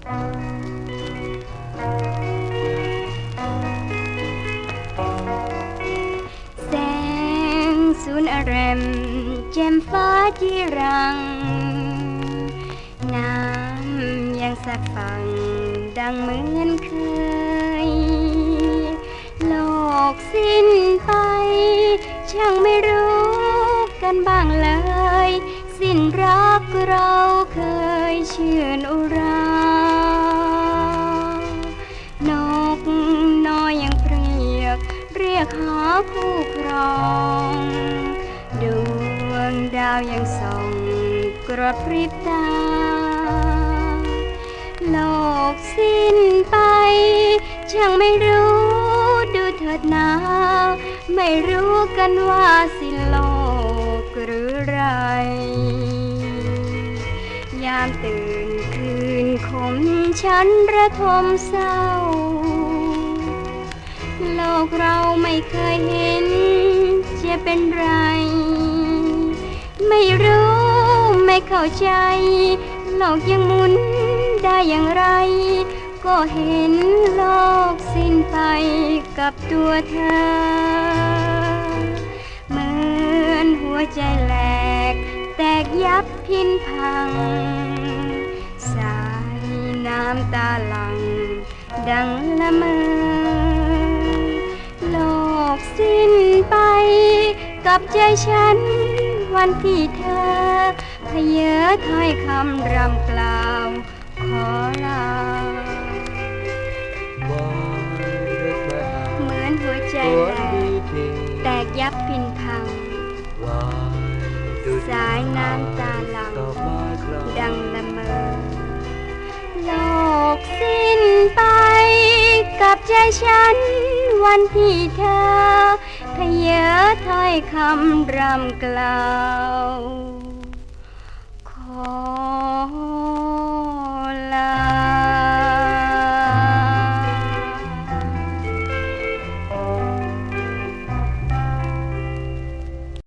แสงสุนอารมแจ่มฟ้าที่รัง น้ำยังสัดฝั่งดังเหมือนเคย โลกสิ้นไปช่างไม่รู้กันบ้างเลย สิ้นรักเราเคยชื่นอุรา คู่ครองดวงดาวยังส่องกระพริบตา โลกสิ้นไป ช่างไม่รู้ดูเถิดนาไม่รู้กันว่าสิ้นโลกหรือไร ยามตื่นคืนคมฉันระทมเศร้า โลกเรา ไม่เคยเห็น จะเป็นไร ไม่รู้ไม่เข้าใจโลกยังหมุนได้อย่างไร ก็เห็นโลกสิ้นไปกับตัวเธอ เหมือนหัวใจแหลก แตกยับพินพัง สายน้ำตาหลัง ดังละเมอ กับใจฉัน วันที่เธอเพเยอถ้อยคำรำกล่าว ขอลาเหมือนหัวใจแหลกแตกยับพินพัง สายน้ำตาหลังดังละเมอโลกสิ้นไป กับใจฉันวันที่เธอ คำรำกล่าว